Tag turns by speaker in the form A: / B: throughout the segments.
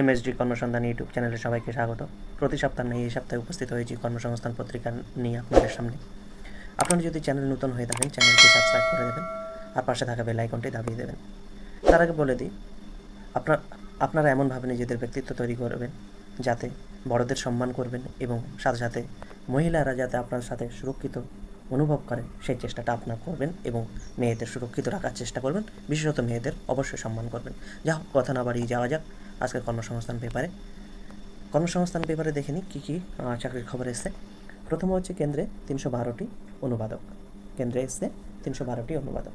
A: MSD কর্মসন্ধান YouTube চ্যানেলে সবাইকে স্বাগত। প্রতি সপ্তাহ নিয়ে এই সপ্তাহে উপস্থিত হয়েছি কর্মসংস্থান পত্রিকা নিয়ে আপনাদের সামনে। আপনারা যদি চ্যানেল নতুন হয়ে থাকেন, চ্যানেলটি সাবস্ক্রাইব করে দেবেন আর পাশে থাকা বেল আইকনটি দাবিয়ে দেবেন। তার আগে বলে দিই, আপনার, আপনারা এমনভাবে নিজেদের ব্যক্তিত্ব তৈরি করবেন যাতে বড়দের সম্মান করবেন এবং সাথে সাথে মহিলারা যাতে আপনার সাথে সুরক্ষিত অনুভব করে সেই চেষ্টাটা আপনার করবেন এবং মেয়েদের সুরক্ষিত রাখার চেষ্টা করবেন। বিশেষত মেয়েদের অবশ্যই সম্মান করবেন। যা হোক, কথা না বাড়িয়ে যাওয়া যাক। আজকের কর্মসংস্থান পেপারে। কর্মসংস্থান পেপারে দেখে নিই কী কী চাকরির খবর এসছে। প্রথম হচ্ছে কেন্দ্রে তিনশো বারোটি অনুবাদক। কেন্দ্রে এসছে তিনশো বারোটি অনুবাদক।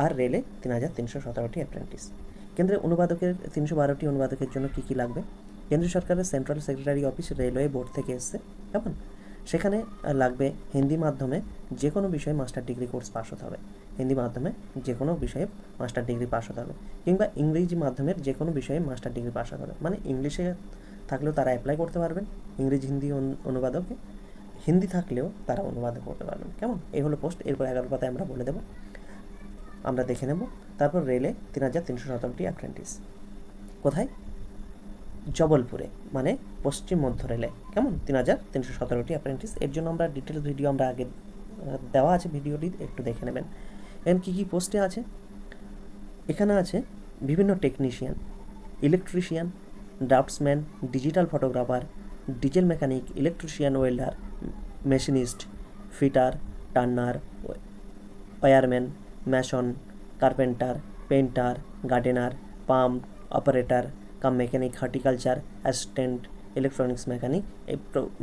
A: আর রেলে তিন হাজার তিনশো সতেরোটি অ্যাপ্রেন্টিস কেন্দ্রে অনুবাদকের, তিনশো বারোটি অনুবাদকের জন্য কী কী লাগবে? কেন্দ্রীয় সরকারের central secretary office railway board থেকে এসছে। কেমন? সেখানে লাগবে হিন্দি মাধ্যমে যে কোনো বিষয়ে মাস্টার ডিগ্রি কোর্স পাস হতে হবে। হিন্দি মাধ্যমে যে কোনো বিষয়ে মাস্টার ডিগ্রি পাস হতে হবে। কিংবা ইংরেজি মাধ্যমের যে কোনো বিষয়ে মাস্টার ডিগ্রি পাস হতে হবে। মানে ইংলিশে থাকলেও তারা অ্যাপ্লাই করতে পারবেন, ইংরেজি হিন্দি অনু- অনুবাদকে হিন্দি থাকলেও তারা অনুবাদ করতে পারবেন। কেমন? এই হলো পোস্ট এরপর এগারো পাতায় আমরা বলে দেবো। আমরা দেখে নেব। তারপর রেলে তিন হাজার তিনশো সতেরোটি অ্যাপ্রেন্টিস কোথায়? জবলপুরে মানে পশ্চিম মধ্য রেলে। কেমন? তিন হাজার তিনশো সতেরোটি অ্যাপ্রেন্টিস এর জন্য আমরা ডিটেলস ভিডিও আমরা আগে দেওয়া আছে ভিডিওটি একটু দেখে নেবেন। এখানে কী কী পোস্টে আছে? এখানে আছে বিভিন্ন technician electrician draftsman digital photographer diesel mechanic electrician welder machinist fitter turner wireman mason carpenter painter gardener pump operator cum mechanic, horticulture, assistant, electronics mechanic এই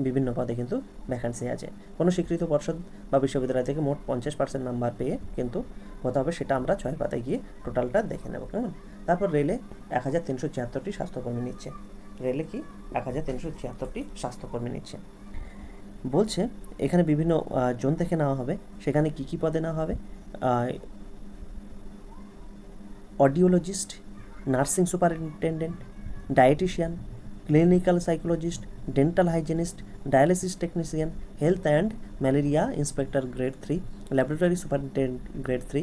A: বিভিন্ন পদে কিন্তু ভ্যাকান্সি আছে। কোনো স্বীকৃত পর্ষদ বা বিশ্ববিদ্যালয় থেকে মোট পঞ্চাশ পার্সেন্ট নাম্বার পেয়ে কিন্তু হতে হবে, সেটা আমরা ছয় পাতায় গিয়ে টোটালটা দেখে নেব, কেমন? তারপর রেলে এক হাজার তিনশো ছিয়াত্তরটি স্বাস্থ্যকর্মী নিচ্ছে। রেলে কি এক হাজার তিনশো ছিয়াত্তরটি স্বাস্থ্যকর্মী নিচ্ছে। বলছে, এখানে বিভিন্ন জোন থেকে নেওয়া হবে, সেখানে কি কি পদে নেওয়া হবে? Audiologist nursing superintendent dietician clinical psychologist dental hygienist dialysis technician health and malaria inspector grade three laboratory superintendent grade three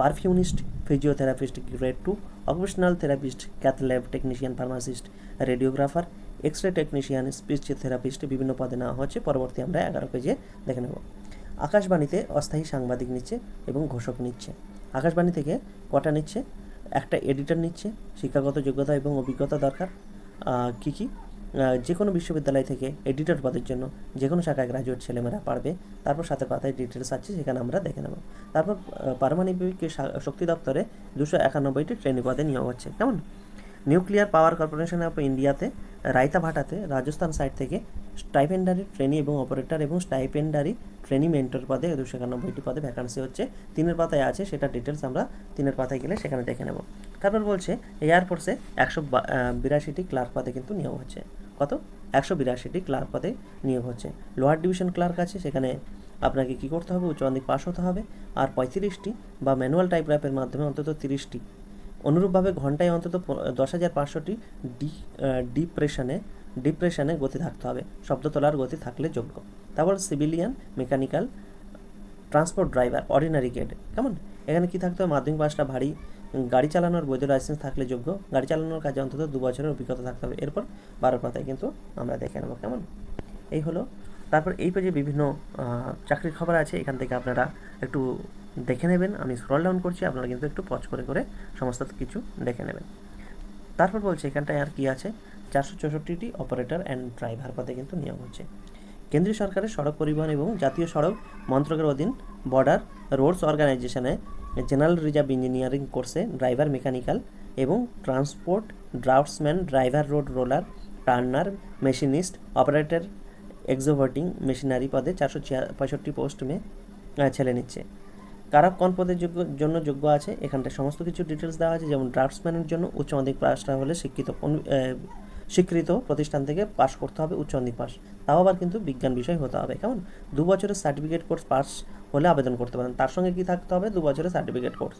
A: perfusionist physiotherapist grade two occupational therapist cath lab technician pharmacist radiographer X ray technician speech therapist বিভিন্ন পদে নেওয়া হচ্ছে পরবর্তী আমরা এগারো পেজে দেখে নেব। আকাশবাণীতে অস্থায়ী সাংবাদিক নিচ্ছে এবং ঘোষক নিচ্ছে। আকাশবাণী থেকে কটা নিচ্ছে? একটা এডিটর নিচ্ছে, শিক্ষাগত যোগ্যতা এবং অভিজ্ঞতা দরকার। কী, কি? যে কোনো বিশ্ববিদ্যালয় থেকে এডিটর পদের জন্য যে কোনো শাখায় গ্রাজুয়েট ছেলেমেয়েরা পারবে, তারপর সাথে পাতায় ডিটেলস আছে, সেখানে আমরা দেখে নেব। তারপর পারমাণবিক শক্তি দপ্তরে দুশো একানব্বইটি ট্রেনিং পদে নিয়োগ হচ্ছে। কেমন? নিউক্লিয়ার পাওয়ার কর্পোরেশন অফ ইন্ডিয়াতে রায়তা ভাটাতে রাজস্থান সাইড থেকে স্টাইপেন্ডারি ট্রেনি এবং অপারেটর এবং স্টাইপেন্ডারি ট্রেনি মেন্টর পদে দুশো একানব্বইটি পদে ভ্যাকান্সি হচ্ছে। তিনের পাতায় আছে, সেটা ডিটেলস আমরা তিনের পাতায় গেলে সেখানে দেখে নেব। তারপর বলছে এয়ারফোর্সে একশো বিরাশিটি ক্লার্ক পদে কিন্তু নিয়োগ হচ্ছে। কত? একশো বিরাশিটি ক্লার্ক পদে নিয়োগ হচ্ছে। লোয়ার ডিভিশন ক্লার্ক আছে, সেখানে আপনাকে কী করতে হবে? উচ্চ মাধ্যমিক পাস হতে হবে। আর পঁয়ত্রিশটি বা ম্যানুয়াল টাইপ র্যাপের মাধ্যমে অন্তত তিরিশটি অনুরূপভাবে ঘন্টায় অন্তত দশ হাজার পাঁচশোটি ডি ডিপ্রেশনে ডিপ্রেশনে গতি থাকতে হবে। শব্দ তোলার গতি থাকলে যোগ্য। তারপর civilian, mechanical, transport driver, ordinary gate. কেমন? এখানে কি থাকতে হবে? মাধ্যমিক পাসটা ভারী। গাড়ি চালানোর বৈধ লাইসেন্স থাকলে যোগ্য। গাড়ি চালানোর কাজে অন্তত দু বছরের অভিজ্ঞতা থাকতে হবে। এরপর বারো পাতায় কিন্তু আমরা দেখে নেব। কেমন? এই হলো। তারপর এই পেজে বিভিন্ন চাকরির খবর আছে। এখান থেকে আপনারা একটু দেখে নেবেন, আমি স্ক্রল ডাউন করছি, আপনারা কিন্তু একটু পজ করে করে সমস্ত কিছু দেখে নেবেন। তারপর বলছে, এখানটায় আর কি আছে? চারশো চৌষট্টিটি অপারেটর অ্যান্ড ড্রাইভার পদে কিন্তু নিয়োগ হচ্ছে। কেন্দ্রীয় সরকারের সড়ক পরিবহন এবং জাতীয় সড়ক মন্ত্রকের অধীন বর্ডার রোডস অর্গানাইজেশনে জেনারেল রিজার্ভ ইঞ্জিনিয়ারিং কোর্সে ড্রাইভার মেকানিক্যাল এবং transport draftsman driver road roller turner machinist operator excavating machinery পদে চারশো পঁয়ষট্টি পোস্ট মে ছেলে নিচ্ছে। কারা কোন পদের যোগ্য, জন্য যোগ্য আছে, এখানটায় সমস্ত কিছু ডিটেলস দেওয়া আছে, যেমন ড্রাফটসম্যানের জন্য উচ্চ মাধ্যমিক পাসটা হলে শিক্ষিত স্বীকৃত প্রতিষ্ঠান থেকে পাস করতে হবে উচ্চ মাধ্যমিক পাস তাও আবার কিন্তু বিজ্ঞান বিষয় হতে হবে। কেমন? দু বছরের সার্টিফিকেট কোর্স পাস হলে আবেদন করতে পারেন। তার সঙ্গে কি থাকতে হবে? দু বছরের সার্টিফিকেট কোর্স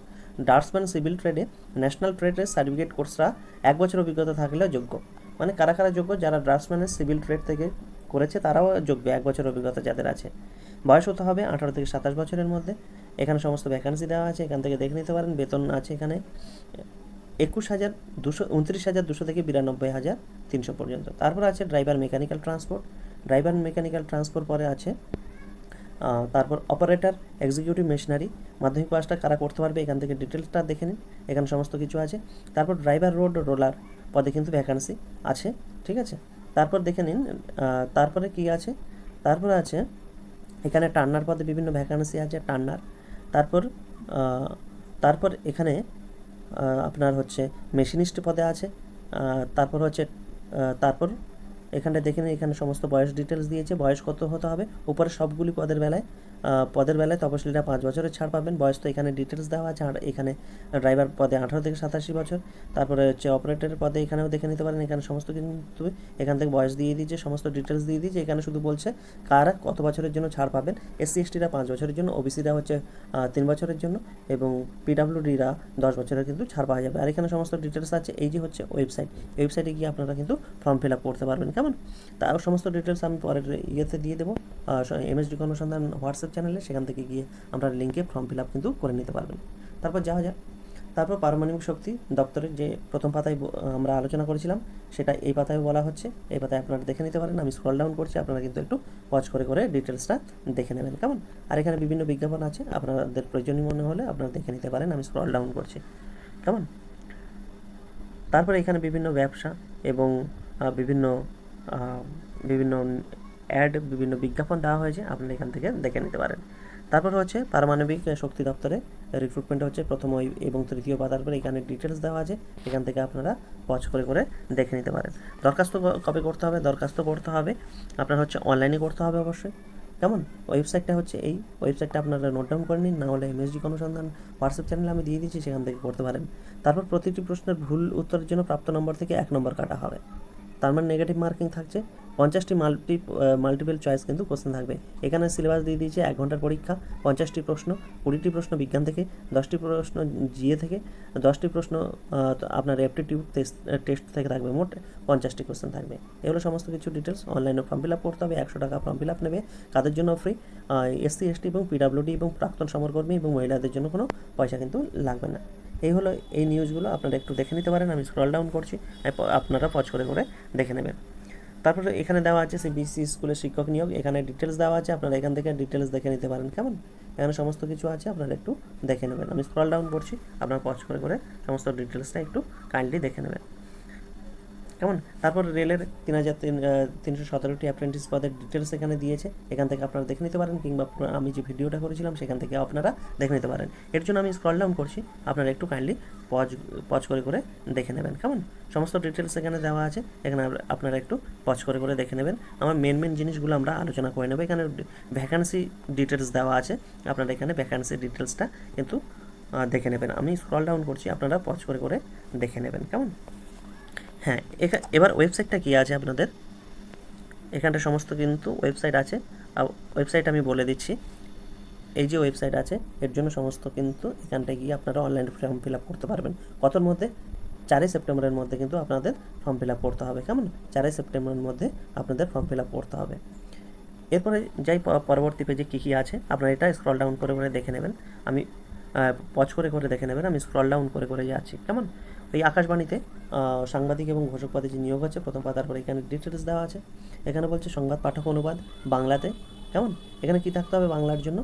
A: ড্রাফটসম্যান সিভিল ট্রেডে ন্যাশনাল ট্রেডের সার্টিফিকেট কোর্সরা এক বছর অভিজ্ঞতা থাকলে যোগ্য। মানে কারা কারা যোগ্য? যারা ড্রাফটসম্যানের সিভিল ট্রেড থেকে করেছে, তারাও যোগ্য এক বছর অভিজ্ঞতা যাদের আছে। বয়স হতে হবে আঠারো থেকে সাতাশ বছরের মধ্যে। এখানে সমস্ত ভ্যাকান্সি দেওয়া আছে, এখান থেকে দেখে নিতে পারেন, বেতন আছে এখানে। একুশ হাজার দুশো, উনত্রিশ হাজার দুশো থেকে বিরানব্বই হাজার তিনশো পর্যন্ত। তারপর আছে driver mechanical transport driver mechanical transport পরে আছে তারপর অপারেটর এক্সিকিউটিভ মেশিনারি মাধ্যমিক পাসটা কারা করতে পারবে, এখান থেকে ডিটেলসটা দেখে নিন। এখানে সমস্ত কিছু আছে। তারপর ড্রাইভার রোড রোলার পদে কিন্তু ভ্যাকান্সি আছে, ঠিক আছে? তারপর দেখে নিন তারপরে কি আছে? তারপরে আছে, এখানে টার্নার পদে বিভিন্ন ভ্যাকান্সি আছে, টার্নার। তারপর তারপর এখানে আপনার হচ্ছে মেশিনিস্ট পদে আছে তারপর হচ্ছে তারপর এখানে দেখে নিন, এখানে সমস্ত বয়স ডিটেলস দিয়েছে, বয়স কত হতে হবে, উপরে সবগুলি পদের বেলায় পদের বেলায় তপশিলীরা পাঁচ বছরের ছাড় পাবেন। বয়স তো এখানে ডিটেলস দেওয়া আছে। আর এখানে ড্রাইভার পদে আঠারো থেকে সাতাশি বছর। তারপরে হচ্ছে অপারেটরের পদে এখানেও দেখে নিতে পারেন। এখানে সমস্ত কিন্তু এখান থেকে বয়স দিয়ে দিয়েছে, সমস্ত ডিটেলস দিয়ে দিয়েছে। এখানে শুধু বলছে কারা কত বছরের জন্য ছাড় পাবেন। এসসি এসটিরা পাঁচ বছরের জন্য ওবিসিরা হচ্ছে তিন বছরের জন্য এবং পিডাব্লিউডিরা দশ বছরের কিন্তু ছাড় পাওয়া যাবে। আর এখানে সমস্ত ডিটেলস আছে। এই যে হচ্ছে ওয়েবসাইট ওয়েবসাইটে গিয়ে আপনারা কিন্তু ফর্ম ফিল আপ করতে পারবেন। কেমন? তার সমস্ত ডিটেলস আমি পরের ইয়েতে দিয়ে দেবো। এমএসডি কর্মসন্ধান হোয়াটসঅ্যাপ চ্যানেলে সেখান থেকে গিয়ে আপনারা লিঙ্কে ফর্ম ফিল আপ কিন্তু করে নিতে পারবেন। তারপর যাওয়া যাক। তারপর পারমাণবিক শক্তি দপ্তরের যে প্রথম পাতায় আমরা আলোচনা করেছিলাম, সেটা এই পাতায় বলা হচ্ছে। এই পাতায় আপনারা দেখে নিতে পারেন। আমি স্ক্রল ডাউন করছি, আপনারা কিন্তু একটু ওয়াচ করে করে ডিটেলসটা দেখে নেবেন। কেমন? আর এখানে বিভিন্ন বিজ্ঞাপন আছে, আপনাদের প্রয়োজনীয় মনে হলে আপনারা দেখে নিতে পারেন। আমি স্ক্রল ডাউন করছি। কেমন? তারপরে এখানে বিভিন্ন ব্যবসা এবং বিভিন্ন বিভিন্ন অ্যাড বিভিন্ন বিজ্ঞাপন দেওয়া হয়েছে আপনারা এখান থেকে দেখে নিতে পারেন। তারপর হচ্ছে পারমাণবিক শক্তি দপ্তরে রিক্রুটমেন্ট হচ্ছে প্রথম এবং তৃতীয় পাতার পরে এখানে ডিটেলস দেওয়া আছে, এখান থেকে আপনারা ওয়াচ করে করে দেখে নিতে পারেন। দরখাস্ত কবে করতে হবে? দরখাস্ত করতে হবে, আপনার হচ্ছে অনলাইনে করতে হবে অবশ্যই। কেমন? ওয়েবসাইটটা হচ্ছে এই ওয়েবসাইটটা আপনারা নোট ডাউন করে নিন, না হলে এমএসজি অনুসন্ধান হোয়াটসঅ্যাপ চ্যানেলে আমি দিয়ে দিচ্ছি, সেখান থেকে করতে পারেন। তারপর প্রতিটি প্রশ্নের ভুল উত্তরের জন্য প্রাপ্ত নম্বর থেকে এক নম্বর কাটা হবে। তার মানে নেগেটিভ মার্কিং থাকছে। পঞ্চাশটি মাল্টি মাল্টিপল চয়েস কিন্তু কোশ্চেন থাকবে। এখানে সিলেবাস দিয়ে দিয়েছে এক ঘণ্টার পরীক্ষা, পঞ্চাশটি প্রশ্ন, কুড়িটি প্রশ্ন বিজ্ঞান থেকে, দশটি প্রশ্ন জিএ থেকে, দশটি প্রশ্ন আপনার অ্যাপটিটিউড টেস্ট টেস্ট থেকে থাকবে মোট পঞ্চাশটি কোশ্চেন থাকবে। এগুলো সমস্ত কিছু ডিটেলস অনলাইনে ফর্ম ফিল আপ করতে হবে, একশো টাকা ফর্ম ফিল আপ নেবে, কাদের জন্য ফ্রি এসসি, এসটি এবং পিডাব্লিউডি এবং প্রাক্তন সমরকর্মী এবং মহিলাদের জন্য কোনো পয়সা কিন্তু লাগবে না। এই হলো এই নিউজগুলো আপনারা একটু দেখে নিতে পারেন, আমি স্ক্রল ডাউন করছি আপনারা পজ করে করে দেখে নেবেন। তারপরে এখানে দেওয়া আছে সিবিএসসি স্কুলের শিক্ষক নিয়োগ, এখানে ডিটেলস দেওয়া আছে, আপনারা এখান থেকে ডিটেলস দেখে নিতে পারেন, কেমন? এখানে সমস্ত কিছু আছে, আপনারা একটু দেখে নেবেন। আমি স্ক্রল ডাউন করছি, আপনারা পজ করে করে সমস্ত ডিটেলসটা একটু কাইন্ডলি দেখে নেবেন। কেমন? তারপর রেলের তিন হাজার তিন তিনশো সতেরোটি অ্যাপ্রেন্টিস পদের ডিটেলস এখানে দিয়েছে। এখান থেকে আপনারা দেখে নিতে পারেন কিংবা আমি যে ভিডিওটা করেছিলাম, সেখান থেকে আপনারা দেখে নিতে পারেন। এর জন্য আমি স্ক্রল ডাউন করছি। আপনারা একটু কাইন্ডলি পজ পজ করে করে দেখে নেবেন। কেমন? সমস্ত ডিটেলস এখানে দেওয়া আছে। এখানে আপনারা একটু পজ করে করে দেখে নেবেন। আমার মেন মেন জিনিসগুলো আমরা আলোচনা করে নেব। এখানে ভ্যাকান্সি ডিটেলস দেওয়া আছে। আপনারা এখানে ভ্যাকান্সি ডিটেলসটা কিন্তু দেখে নেবেন। আমি স্ক্রল ডাউন করছি। আপনারা পজ করে করে দেখে নেবেন। কেমন? হ্যাঁ এবার ওয়েবসাইটটা কী আছে আপনাদের? এখানটা সমস্ত কিন্তু ওয়েবসাইট আছে। ওয়েবসাইট আমি বলে দিচ্ছি। এই যে ওয়েবসাইট আছে, এর জন্য সমস্ত কিন্তু এখানটায় গিয়ে আপনারা অনলাইন ফর্ম ফিল আপ করতে পারবেন। কতর মধ্যে? চারই সেপ্টেম্বরের মধ্যে কিন্তু আপনাদের ফর্ম ফিল আপ করতে হবে। কেমন? চারই সেপ্টেম্বরের মধ্যে আপনাদের ফর্ম ফিল আপ করতে হবে। এরপরে যাই পরবর্তী পেজে কী কী আছে, আপনারা এটা স্ক্রল ডাউন করে করে দেখে নেবেন। আমি পজ করে করে দেখে নেবেন। আমি স্ক্রল ডাউন করে করে যাচ্ছি। কেমন? এই আকাশবাণীতে সাংবাদিক এবং ঘোষক যে নিয়োগ আছে প্রথম পাতার পরে এখানে ডিটেলস দেওয়া আছে। এখানে বলছে, সংবাদ পাঠক অনুবাদ, বাংলাতে। কেমন? এখানে কি থাকতে হবে? বাংলার জন্য।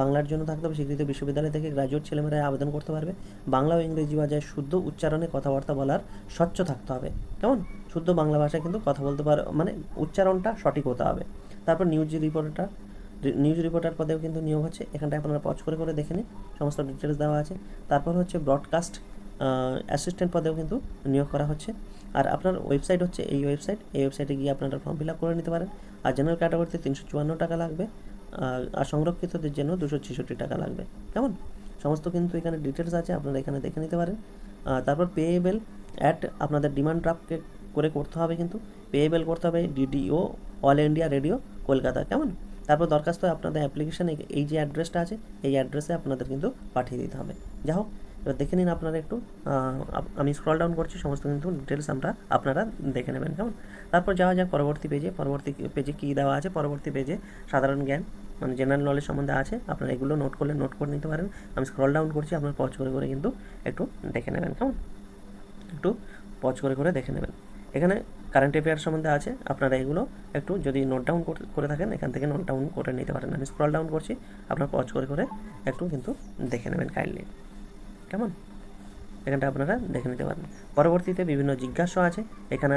A: বাংলার জন্য থাকতে হবে স্বীকৃত বিশ্ববিদ্যালয় থেকে গ্রাজুয়েট ছেলেমেয়েরা আবেদন করতে পারবে। বাংলা ও ইংরেজি ভাষায় শুদ্ধ উচ্চারণে কথাবার্তা বলার স্বচ্ছ থাকতে হবে। কেমন? শুদ্ধ বাংলা ভাষায় কিন্তু কথা বলতে পারে মানে উচ্চারণটা সঠিক হতে হবে। তারপর নিউজ রিপোর্টার নিউজ রিপোর্টার পদেও কিন্তু নিয়োগ হচ্ছে। এখানটায় আপনারা পজ করে করে দেখে নিন। সমস্ত ডিটেলস দেওয়া আছে। তারপর হচ্ছে ব্রডকাস্ট অ্যাসিস্ট্যান্ট পদেও কিন্তু নিয়োগ করা হচ্ছে। আর আপনার ওয়েবসাইট হচ্ছে এই ওয়েবসাইট এই ওয়েবসাইটে গিয়ে আপনারা ফর্ম ফিল আপ করে নিতে পারেন। আর জেনারেল ক্যাটাগরিতে তিনশো চুয়ান্ন টাকা লাগবে। আর- আর সংরক্ষিতদের জন্য দুশো ছেষট্টি টাকা লাগবে। কেমন? সমস্ত কিন্তু এখানে ডিটেলস আছে। আপনারা এখানে দেখে নিতে পারেন। তারপর পেয়েবেল অ্যাট আপনাদের ডিমান্ড ড্রাফটকে করে করতে হবে কিন্তু। পেয়েবেল করতে হবে DDO all India radio Kolkata. কেমন? তারপর দরখাস্ত আপনাদের অ্যাপ্লিকেশানে এই যে অ্যাড্রেসটা আছে, এই অ্যাড্রেসে আপনাদের কিন্তু পাঠিয়ে দিতে হবে। যা হোক, এবার দেখে নিন আপনারা একটু আমি স্ক্রল ডাউন করছি, সমস্ত কিন্তু ডিটেলস আমরা আপনারা দেখে নেবেন, কেমন? তারপর যাওয়া যাক পরবর্তী পেজে পরবর্তী পেজে কী দেওয়া আছে? পরবর্তী পেজে সাধারণ জ্ঞান মানে জেনারেল নলেজ সম্বন্ধে আছে, আপনারা এগুলো নোট করলে নোট করে নিতে পারেন। আমি স্ক্রল ডাউন করছি, আপনার পজ করে করে কিন্তু একটু দেখে নেবেন, কেমন? একটু পজ করে করে দেখে নেবেন। এখানে কারেন্ট অ্যাফেয়ার সম্বন্ধে আছে, আপনারা এগুলো একটু যদি নোট ডাউন করে থাকেন, এখান থেকে নোট ডাউন করে নিতে পারেন। আমি স্ক্রল ডাউন করছি, আপনারা পজ করে করে একটু কিন্তু দেখে নেবেন কাইন্ডলি কেমন? এখানটা আপনারা দেখে নিতে পারেন। পরবর্তীতে বিভিন্ন জিজ্ঞাসা আছে। এখানে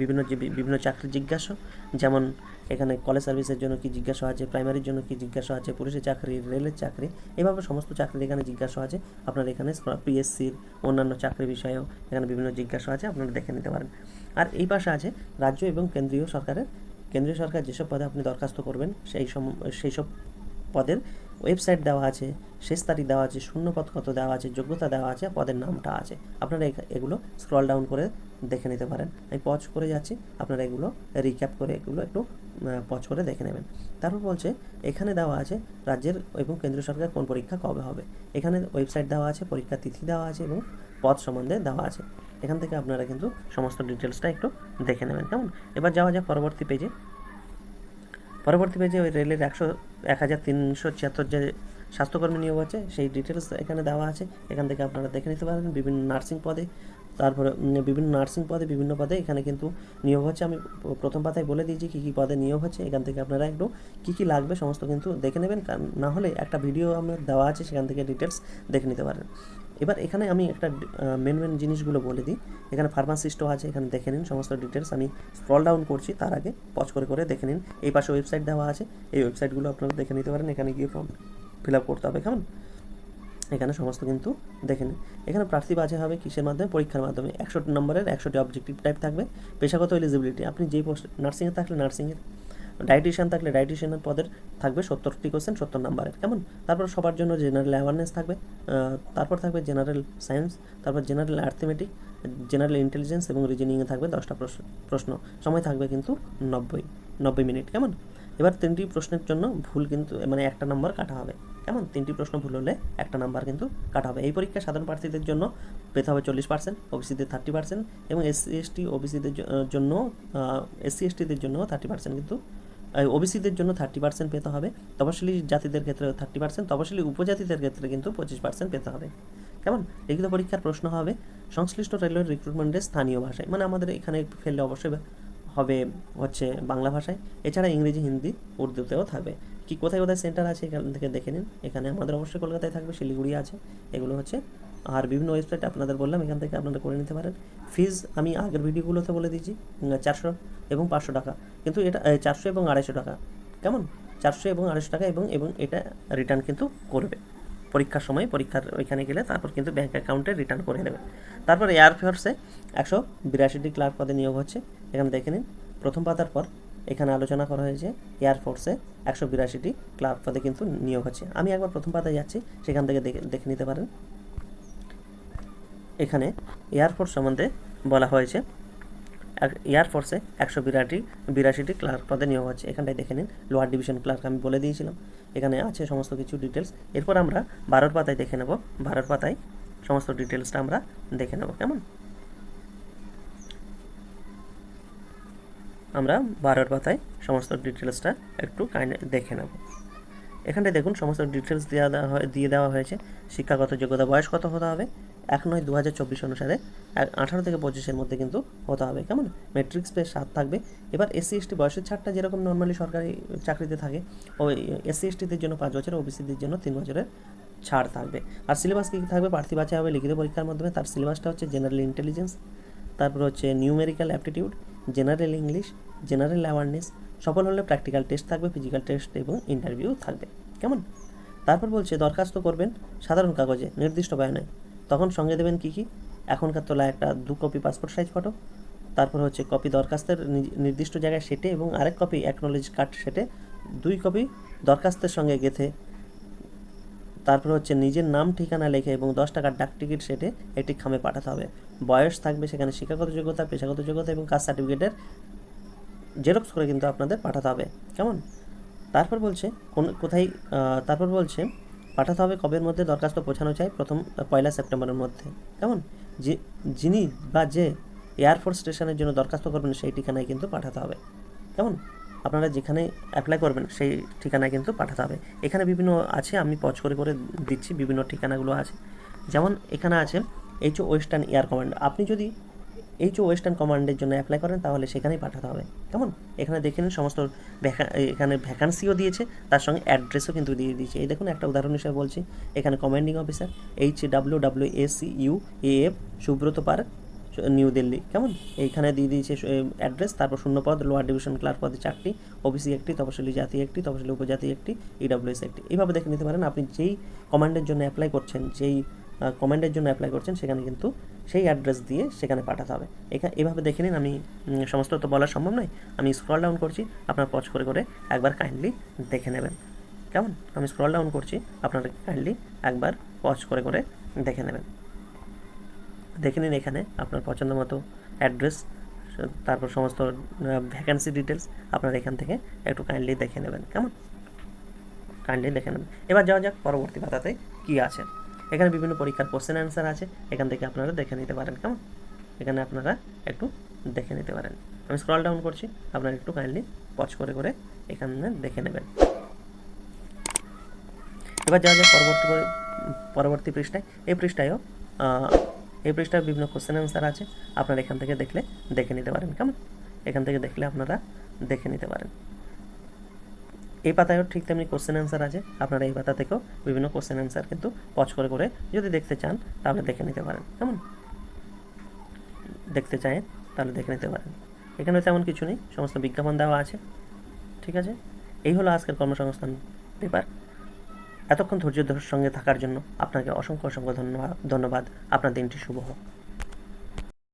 A: বিভিন্ন বিভিন্ন চাকরির জিজ্ঞাসা। যেমন এখানে কলেজ সার্ভিসের জন্য কি জিজ্ঞাসা আছে প্রাইমারির জন্য কি জিজ্ঞাসা আছে পুলিশের চাকরি রেলের চাকরি, এভাবে সমস্ত চাকরির এখানে জিজ্ঞাসা আছে। আপনারা এখানে পিএসসির অন্যান্য চাকরি বিষয়েও এখানে বিভিন্ন জিজ্ঞাসা আছে, আপনারা দেখে নিতে পারেন। আর এই পাশে আছে রাজ্য এবং কেন্দ্রীয় সরকারের, কেন্দ্রীয় সরকার যেসব পদে আপনি দরখাস্ত করবেন, সেই সম, সেই সব পদের ওয়েবসাইট দেওয়া আছে, শেষ তারিখ দেওয়া আছে শূন্য পদ কত দেওয়া আছে, যোগ্যতা দেওয়া আছে, পদের নামটা আছে। আপনারা এগুলো স্ক্রল ডাউন করে দেখে নিতে পারেন। আমি পজ করে যাচ্ছি, আপনারা এগুলো রিক্যাপ করে এগুলো একটু পজ করে দেখে নেবেন। তারপর বলছে, এখানে দেওয়া আছে রাজ্যের এবং কেন্দ্রীয় সরকার কোন পরীক্ষা কবে হবে। এখানে ওয়েবসাইট দেওয়া আছে, পরীক্ষার তিথি দেওয়া আছে এবং পদ সম্বন্ধে দেওয়া আছে। এখান থেকে আপনারা কিন্তু সমস্ত ডিটেলসটা একটু দেখে নেবেন, কেমন? এবার যাওয়া যাক পরবর্তী পেজে পরবর্তী পেজে ওই রেলের একশো, এক হাজার তিনশো ছিয়াত্তর যে স্বাস্থ্যকর্মী নিয়োগ আছে, সেই ডিটেলস এখানে দেওয়া আছে। এখান থেকে আপনারা দেখে নিতে পারেন বিভিন্ন নার্সিং পদে। তারপরে বিভিন্ন নার্সিং পদে, বিভিন্ন পদে এখানে কিন্তু নিয়োগ হচ্ছে। আমি প্রথম পাতায় বলে দিয়েছি কী কী পদে নিয়োগ হচ্ছে। এখান থেকে আপনারা একটু কী কী লাগবে সমস্ত কিন্তু দেখে নেবেন। না হলে একটা ভিডিও আমার দেওয়া আছে, সেখান থেকে ডিটেলস দেখে নিতে পারেন। এবার এখানে আমি একটা মেন মেন জিনিসগুলো বলে দিই। এখানে ফার্মাসিস্টও আছে, এখানে দেখে নিন সমস্ত ডিটেলস আমি স্ক্রল ডাউন করছি, তার আগে পজ করে করে দেখে নিন। এই পাশে ওয়েবসাইট দেওয়া আছে, এই ওয়েবসাইটগুলো আপনারা দেখে নিতে পারেন। এখানে গিয়ে ফর্ম ফিল আপ করতে হবে, কেমন? এখানে সমস্ত কিন্তু দেখে নিন। এখানে প্রার্থী বাজে হবে কিসের মাধ্যমে? পরীক্ষার মাধ্যমে। একশোটি নম্বরের একশোটি অবজেক্টিভ টাইপ থাকবে। পেশাগত এলিজিবিলিটি আপনি যেই পোস্ট নার্সিংয়ে থাকলে নার্সিংয়ের ডায়েটিশিয়ান থাকলে ডায়েটিশিয়ানের পদের থাকবে সত্তরটি কোশ্চেন সত্তর নাম্বারের কেমন? তারপর সবার জন্য জেনারেল অ্যাওয়ারনেস থাকবে তারপর থাকবে জেনারেল সায়েন্স তারপর জেনারেল অ্যাথমেটিক জেনারেল ইন্টেলিজেন্স এবং রিজনিংয়ে থাকবে দশটা প্রশ্ন প্রশ্ন। সময় থাকবে কিন্তু নব্বই নব্বই মিনিট। কেমন? এবার তিনটি প্রশ্নের জন্য ভুল কিন্তু মানে একটা নম্বর কাটা হবে। কেমন? তিনটি প্রশ্ন ভুল হলে একটা নাম্বার কিন্তু কাটা হবে। এই পরীক্ষা সাধারণ প্রার্থীদের জন্য পেতে হবে চল্লিশ পার্সেন্ট ওবিসিদের থার্টি পার্সেন্ট এবং এসসি এসটি ওবিসিদের জন্য এসসি এসটিদের জন্য থার্টি পার্সেন্ট কিন্তু ওবিসিদের জন্য থার্টি পার্সেন্ট পেতে হবে। তপশিলি জাতিদের ক্ষেত্রে থার্টি পার্সেন্ট তপশিলি উপজাতিদের ক্ষেত্রে কিন্তু পঁচিশ পার্সেন্ট পেতে হবে। কেমন? লিখিত পরীক্ষার প্রশ্ন হবে, সংশ্লিষ্ট রেলওয়ে রিক্রুটমেন্টের স্থানীয় ভাষায় মানে আমাদের এখানে ফেললে অবশ্যই হবে হচ্ছে বাংলা ভাষায়, এছাড়া ইংরেজি, হিন্দি, উর্দুতেও থাকবে। কি কোথায় কোথায় সেন্টার আছে এখান থেকে দেখে নিন। এখানে আমাদের অবশ্যই কলকাতায় থাকবে, শিলিগুড়ি আছে, এগুলো হচ্ছে আর বিভিন্ন ওয়েবসাইট আপনাদের বললাম, এখান থেকে আপনারা করে নিতে পারেন। ফিজ আমি আগের ভিডিওগুলোতে বলে দিয়েছি চারশো এবং পাঁচশো টাকা। কিন্তু এটা চারশো এবং আড়াইশো টাকা। কেমন? চারশো এবং আড়াইশো টাকা এবং এবং এটা রিটার্ন কিন্তু করবে। পরীক্ষার সময়, পরীক্ষার ওইখানে গেলে তারপর কিন্তু ব্যাঙ্ক অ্যাকাউন্টে রিটার্ন করে নেবে। তারপর এয়ারফোর্সে একশো বিরাশিটি ক্লার্ক পদে নিয়োগ হচ্ছে। এখানে দেখে নিন, প্রথম পাতার পর এখানে আলোচনা করা হয়েছে এয়ারফোর্সে একশো বিরাশিটি ক্লার্ক পদে কিন্তু নিয়োগ হচ্ছে। আমি একবার প্রথম পাতায় যাচ্ছি, সেখান থেকে দেখে দেখে নিতে পারেন। এখানে এয়ারফোর্স সম্বন্ধে বলা হয়েছে। এয়ারফোর্সে একশো বিরাটি, বিরাশিটি ক্লার্ক পদে নিয়োগ হচ্ছে। এখানটায় দেখে নিন লোয়ার ডিভিশন ক্লার্ক আমি বলে দিয়েছিলাম। এখানে আছে সমস্ত কিছু ডিটেলস এরপর আমরা বারোর পাতায় দেখে নেব। বারোর পাতায় সমস্ত ডিটেলসটা আমরা দেখে নেব, কেমন? আমরা বারোর পাতায় সমস্ত ডিটেলসটা একটু কাইন্ড দেখে নেব। এখানটায় দেখুন, সমস্ত ডিটেলস দেওয়া দেওয়া দিয়ে দেওয়া হয়েছে। শিক্ষাগত যোগ্যতা বয়স কত হতে হবে? এক নয় দু হাজার চব্বিশ অনুসারে আঠারো থেকে পঁচিশের মধ্যে কিন্তু হতে হবে। কেমন? মেট্রিক্স পেয়ে সাত থাকবে। এবার এসসি এসটি বয়সের ছাড়টা যেরকম নর্মালি সরকারি চাকরিতে থাকে, ওই এসসি এসটিদের জন্য পাঁচ বছর ওবিসিদের জন্য তিন বছরের ছাড় থাকবে। আর সিলেবাস কী কী থাকবে? প্রার্থী বাছাই হবে লিখিত পরীক্ষার মাধ্যমে। তার সিলেবাসটা হচ্ছে জেনারেল ইন্টেলিজেন্স তারপর হচ্ছে numerical aptitude general English general awareness সফল হলে প্র্যাকটিক্যাল টেস্ট থাকবে ফিজিক্যাল টেস্ট এবং ইন্টারভিউ থাকবে। কেমন? তারপর বলছে, দরখাস্ত করবেন সাধারণ কাগজে, নির্দিষ্ট বয়ানে। তখন সঙ্গে দেবেন কী কী? এখনকার তোলা একটা দু কপি পাসপোর্ট সাইজ ফটো তারপর হচ্ছে কপি দরখাস্তের নির্দিষ্ট জায়গায় সেটে এবং আরেক কপি অ্যাকনোলেজ কার্ড সেটে দুই কপি দরখাস্তের সঙ্গে গেথে, তারপর হচ্ছে নিজের নাম, ঠিকানা লেখে এবং দশ টাকার ডাক টিকিট সেটে একটি খামে পাঠাতে হবে। বয়স থাকবে সেখানে শিক্ষাগত যোগ্যতা, পেশাগত যোগ্যতা এবং কাস্ট সার্টিফিকেটের জেরক্স করে কিন্তু আপনাদের পাঠাতে হবে। কেমন? তারপর বলছে, কোন, কোথায় তারপর বলছে পাঠাতে হবে কবের মধ্যে দরখাস্ত পৌঁছানো চাই প্রথম পয়লা সেপ্টেম্বরের মধ্যে। কেমন? যে, যিনি বা যে এয়ারফোর্স স্টেশনের জন্য দরখাস্ত করবেন সেই ঠিকানায় কিন্তু পাঠাতে হবে। কেমন? আপনারা যেখানে অ্যাপ্লাই করবেন সেই ঠিকানায় কিন্তু পাঠাতে হবে। এখানে বিভিন্ন আছে, আমি পজ করে করে দিচ্ছি, বিভিন্ন ঠিকানাগুলো আছে। যেমন এখানে আছে এইচ ওয়েস্টার্ন এয়ার কমান্ড আপনি যদি এইচ ওয়েস্টার্ন কমান্ডের জন্য অ্যাপ্লাই করেন, তাহলে সেখানেই পাঠাতে হবে। কেমন? এখানে দেখে নিন সমস্ত এখানে ভ্যাকান্সিও দিয়েছে, তার সঙ্গে অ্যাড্রেসও কিন্তু দিয়ে দিয়েছে। এই দেখুন, একটা উদাহরণ হিসেবে বলছি, এখানে commanding officer H W W S U A F Subroto park new Delhi কেমন? এইখানে দিয়ে দিয়েছে অ্যাড্রেস তারপর শূন্য পদ লোয়ার ডিভিশন ক্লার্ক পদে চারটি ওবিসি একটি, তপশিলি জাতি একটি, তপশিলি উপজাতি একটি ইডাব্লিউএস একটি। এইভাবে দেখে নিতে পারেন, আপনি যেই কমান্ডের জন্য অ্যাপ্লাই করছেন, যেই কমান্ডের জন্য অ্যাপ্লাই করছেন, সেখানে কিন্তু সেই অ্যাড্রেস দিয়ে সেখানে পাঠাতে হবে। এখানে এভাবে দেখে নিন আমি সমস্ত তো বলা সম্ভব নয়। আমি স্ক্রল ডাউন করছি, আপনার পজ করে করে একবার কাইন্ডলি দেখে নেবেন। কেমন? আমি স্ক্রল ডাউন করছি, আপনারা কাইন্ডলি একবার পজ করে করে দেখে নেবেন। দেখে নিন এখানে আপনার পছন্দ মতো অ্যাড্রেস তারপর সমস্ত ভ্যাকান্সি ডিটেলস আপনারা এখান থেকে একটু কাইন্ডলি দেখে নেবেন। কেমন? কাইন্ডলি দেখে নেবেন। এবার যাওয়া যাক পরবর্তী পাতাতে কী আছে। এখানে বিভিন্ন পরীক্ষার কোশ্চেন অ্যান্সার আছে। এখান থেকে আপনারা দেখে নিতে পারেন, কেমন? এখানে আপনারা একটু দেখে নিতে পারেন। আমি স্ক্রল ডাউন করছি, আপনারা একটু কাইন্ডলি পজ করে করে এখানে দেখে নেবেন। এবার যাওয়া যাক পরবর্তী পরবর্তী পৃষ্ঠায়, এই পৃষ্ঠায়ও এই পৃষ্ঠায় বিভিন্ন কোশ্চেন অ্যান্সার আছে। আপনারা এখান থেকে দেখলে দেখে নিতে পারেন, কেমন? এখান থেকে দেখলে আপনারা দেখে নিতে পারেন। এই পাতায়ও ঠিক তেমনি কোশ্চেন অ্যান্সার আছে। আপনারা এই পাতা থেকেও বিভিন্ন কোশ্চেন অ্যান্সার কিন্তু পজ করে করে যদি দেখতে চান, তাহলে দেখে নিতে পারেন। কেমন? দেখতে চায় তাহলে দেখে নিতে পারেন। এখানে তেমন কিছু নেই, সমস্ত বিজ্ঞাপন দেওয়া আছে। ঠিক আছে? এই হলো আজকের কর্মসংস্থান পেপার। এতক্ষণ ধৈর্যের সঙ্গে থাকার জন্য আপনাকে অসংখ্য অসংখ্য ধন্যবাদ ধন্যবাদ। আপনার দিনটি শুভ হোক।